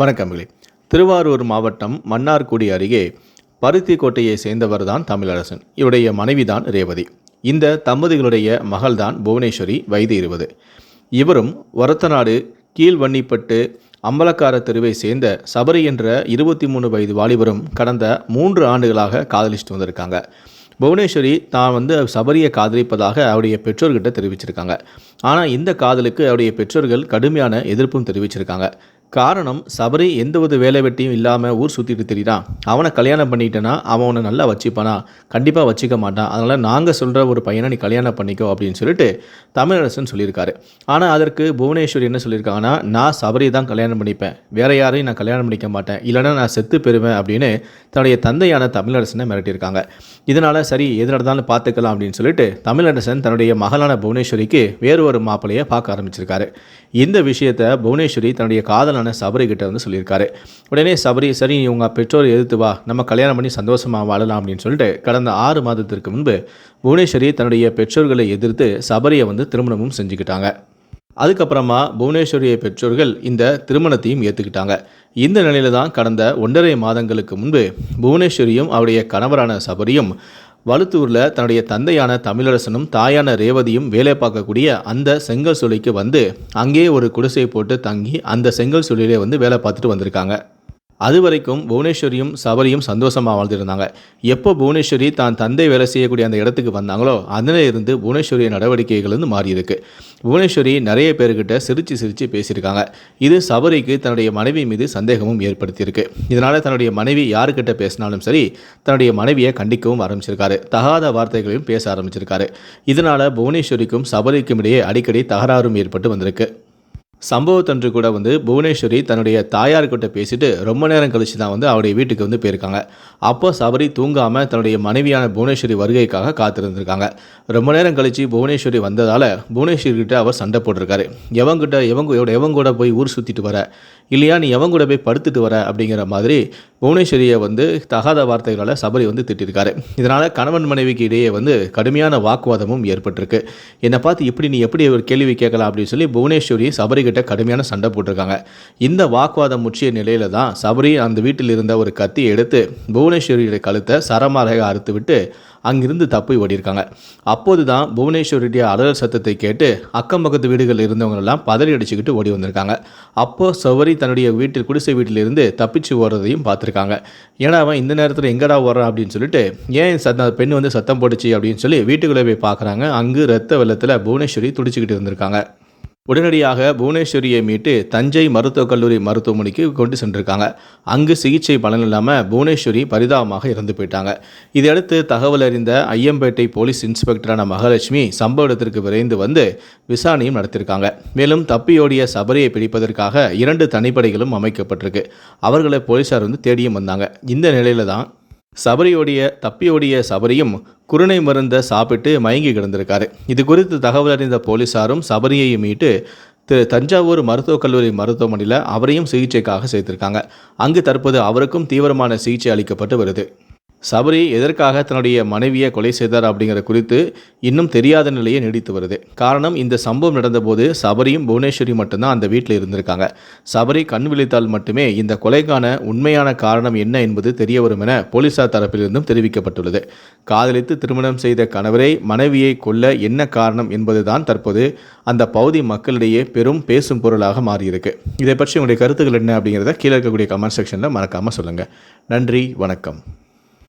வணக்கங்களே திருவாரூர் மாவட்டம் மன்னார்குடி அருகே பருத்திக்கோட்டையை சேர்ந்தவர்தான் தமிழரசன். இவருடைய மனைவிதான் ரேவதி. இந்த தம்பதிகளுடைய மகள்தான் புவனேஸ்வரி வயது இருபது. இவரும் வரத்தநாடு கீழ்வன்னிப்பட்டு அம்பலக்கார தெருவை சேர்ந்த சபரி என்ற இருபத்தி மூணு வயது வாலிபரும் கடந்த மூன்று ஆண்டுகளாக காதலிச்சுட்டு வந்திருக்காங்க. புவனேஸ்வரி தான் வந்து சபரியை காதலிப்பதாக அவருடைய பெற்றோர்கிட்ட தெரிவிச்சிருக்காங்க. ஆனால் இந்த காதலுக்கு அவருடைய பெற்றோர்கள் கடுமையான எதிர்ப்பும் தெரிவிச்சிருக்காங்க. காரணம் சபரி எந்தவித வேலை வெட்டியும் இல்லாமல் ஊர் சுற்றிட்டு திரிறான் அவனை கல்யாணம் பண்ணிட்டேன்னா அவன் உன்னை நல்லா வச்சுப்பானா? கண்டிப்பாக வச்சுக்க மாட்டான். அதனால் நாங்கள் சொல்கிற ஒரு பையனை நீ கல்யாணம் பண்ணிக்கோ அப்படின்னு சொல்லிட்டு தமிழரசன் சொல்லியிருக்காரு. ஆனால் அதற்கு புவனேஸ்வரி என்ன சொல்லியிருக்காங்கன்னா நான் சபரி தான் கல்யாணம் பண்ணிப்பேன். வேற யாரையும் நான் கல்யாணம் பண்ணிக்க மாட்டேன். இல்லைன்னா நான் செத்து பெறுவேன் அப்படின்னு தன்னுடைய தந்தையான தமிழரசனை மிரட்டியிருக்காங்க. இதனால் சரி எது நடந்தாலும் பார்த்துக்கலாம் அப்படின்னு சொல்லிட்டு தமிழரசன் தன்னுடைய மகளான புவனேஸ்வரிக்கு வேறு ஒரு மாப்பிள்ளையை பார்க்க ஆரம்பிச்சிருக்காரு. இந்த விஷயத்தை புவனேஸ்வரி தன்னுடைய காதலன் சபரி கிட்ட வந்து சொல்லியிருக்காரு. உடனே சபரி சரி நீ உங்கள் பெற்றோர் எதிர்த்து வா. நம்ம கல்யாணம் பண்ணி சந்தோஷமாக வாழலாம் அப்படின்னு சொல்லிட்டு கடந்த ஆறு மாதத்திற்கு முன்பு புவனேஸ்வரி தன்னுடைய பெற்றோர்களை எதிர்த்து சபரியை வந்து திருமணமும் செஞ்சுக்கிட்டாங்க. அதுக்கப்புறமா புவனேஸ்வரிய பெற்றோர்கள் இந்த திருமணத்தையும் ஏற்றுக்கிட்டாங்க இந்த நிலையில தான் கடந்த ஒன்றரை மாதங்களுக்கு முன்பு புவனேஸ்வரியும் அவருடைய கணவரான சபரியும் வலுத்தூரில் தன்னுடைய தந்தையான தமிழரசனும் தாயான ரேவதியும் வேலை பார்க்கக்கூடிய அந்த செங்கல் சுழிக்கு வந்து அங்கேயே ஒரு குடிசை போட்டு தங்கி அந்த செங்கல் சூளையிலே வந்து வேலை பார்த்துட்டு வந்திருக்காங்க. அது வரைக்கும் புவனேஸ்வரியும் சபரியும் சந்தோஷமாக வாழ்ந்துருந்தாங்க. எப்போ புவனேஸ்வரி தான் தந்தை வேலை செய்யக்கூடிய அந்த இடத்துக்கு வந்தாங்களோ அதில் இருந்து புவனேஸ்வரிய நடவடிக்கைகள் வந்து மாறியிருக்கு. புவனேஸ்வரி நிறைய பேர்கிட்ட சிரித்து சிரித்து பேசியிருக்காங்க. இது சபரிக்கு தன்னுடைய மனைவி மீது சந்தேகமும் ஏற்படுத்தியிருக்கு. இதனால் தன்னுடைய மனைவி யாருக்கிட்ட பேசினாலும் சரி தன்னுடைய மனைவியை கண்டிக்கவும் ஆரம்பிச்சிருக்காரு. தகாத வார்த்தைகளையும் பேச ஆரம்பிச்சிருக்காரு. இதனால் புவனேஸ்வரிக்கும் சபரிக்கும் இடையே அடிக்கடி தகராறும் ஏற்பட்டு வந்திருக்கு. சம்பவத்தன்று கூட வந்து புவனேஸ்வரி தன்னுடைய தாயார்கிட்ட பேசிட்டு ரொம்ப நேரம் கழிச்சு தான் வந்து அவருடைய வீட்டுக்கு வந்து போயிருக்காங்க. அப்போ சபரி தூங்காமல் தன்னுடைய மனைவியான புவனேஸ்வரி வருகைக்காக காத்திருந்திருக்காங்க. ரொம்ப நேரம் கழிச்சு புவனேஸ்வரி வந்ததால் புவனேஸ்வரிக்கிட்ட அவர் சண்டை போட்டிருக்காரு. எவங்கிட்ட எவங்க எவங்க கூட போய் ஊர் சுற்றிட்டு வர? இல்லையா நீ எவங்க கூட போய் படுத்துட்டு வர? அப்படிங்கிற மாதிரி புவனேஸ்வரியை வந்து தகாத வார்த்தைகளால் சபரி வந்து திட்டிருக்காரு. இதனால் கணவன் மனைவிக்கு இடையே வந்து கடுமையான வாக்குவாதமும் ஏற்பட்டிருக்கு. என்னை பார்த்து இப்படி நீ எப்படி ஒரு கேள்வி கேட்கலாம் அப்படின்னு சொல்லி புவனேஸ்வரி சபரி கடுமையான சண்டை போட்டிருக்காங்க. இந்த வாக்குவாதம் முற்றிய நிலையில தான் சபரி அந்த வீட்டில் இருந்த ஒரு கத்தியை எடுத்து புவனேஸ்வரியுடைய கழுத்தை சரமாரக அறுத்து விட்டு அங்கிருந்து தப்பி ஓடியிருக்காங்க. அப்போது தான் புவனேஸ்வரியுடைய அலறல் சத்தத்தை கேட்டு அக்கம் பக்கத்து வீடுகளில் இருந்தவங்களெல்லாம் பதறி அடிச்சுக்கிட்டு ஓடி வந்திருக்காங்க. அப்போ சவரி தன்னுடைய வீட்டில் குடிசை வீட்டிலிருந்து தப்பிச்சு ஓடுறதையும் பார்த்துருக்காங்க. ஏன்னா அவன் இந்த நேரத்தில் எங்கடா ஓடுறான் அப்படின்னு சொல்லிட்டு ஏன் சத்த பெண் வந்து சத்தம் போட்டுச்சு? அப்படின்னு சொல்லி வீட்டுக்குள்ளே போய் பார்க்குறாங்க. அங்கு ரத்த வெள்ளத்தில் புவனேஸ்வரி துடிச்சுக்கிட்டு இருந்திருக்காங்க. உடனடியாக புவனேஸ்வரியை மீட்டு தஞ்சை மருத்துவக் கல்லூரி மருத்துவமனைக்கு கொண்டு சென்றிருக்காங்க. அங்கு சிகிச்சை பலன் இல்லாமல் புவனேஸ்வரி பரிதாபமாக இறந்து போயிட்டாங்க. இதையடுத்து தகவல் அறிந்த ஐயம்பேட்டை போலீஸ் இன்ஸ்பெக்டரான மகாலட்சுமி சம்பவ இடத்திற்கு விரைந்து வந்து விசாரணையும் நடத்தியிருக்காங்க. மேலும் தப்பியோடிய சபரியை பிடிப்பதற்காக இரண்டு தனிப்படைகளும் அமைக்கப்பட்டிருக்கு. அவர்களை போலீசார் வந்து தேடியும் வந்தாங்க. இந்த நிலையில தான் சபரியோடைய தப்பியோடைய சபரியும் குருணை மருந்தை சாப்பிட்டு மயங்கி கிடந்திருக்காரு. இது குறித்து தகவல் அறிந்த போலீசாரும் சபரியை மீட்டு திரு தஞ்சாவூர் மருத்துவக் கல்லூரி மருத்துவமனையில் அவரையும் சிகிச்சைக்காக சேர்த்திருக்காங்க. அங்கு தற்போது அவருக்கும் தீவிரமான சிகிச்சை அளிக்கப்பட்டு வருது. சபரி எதற்காக தன்னுடைய மனைவியை கொலை செய்தார் அப்படிங்கிற குறித்து இன்னும் தெரியாத நிலையே நீடித்து வருது. காரணம் இந்த சம்பவம் நடந்தபோது சபரியும் புவனேஸ்வரி மட்டும்தான் அந்த வீட்டில் இருந்திருக்காங்க. சபரி கண் விழித்தால் மட்டுமே இந்த கொலைக்கான உண்மையான காரணம் என்ன என்பது தெரிய வரும் என போலீசார் தரப்பிலிருந்தும் தெரிவிக்கப்பட்டுள்ளது. காதலித்து திருமணம் செய்த கணவரை மனைவியை கொல்ல என்ன காரணம் என்பதுதான் தற்போது அந்த பகுதி மக்களிடையே பெரும் பேசும் பொருளாக மாறியிருக்கு. இதை பற்றி உங்களுடைய கருத்துக்கள் என்ன அப்படிங்கிறத கீழே இருக்கக்கூடிய கமெண்ட் செக்ஷனில் மறக்காமல் சொல்லுங்கள் நன்றி வணக்கம்.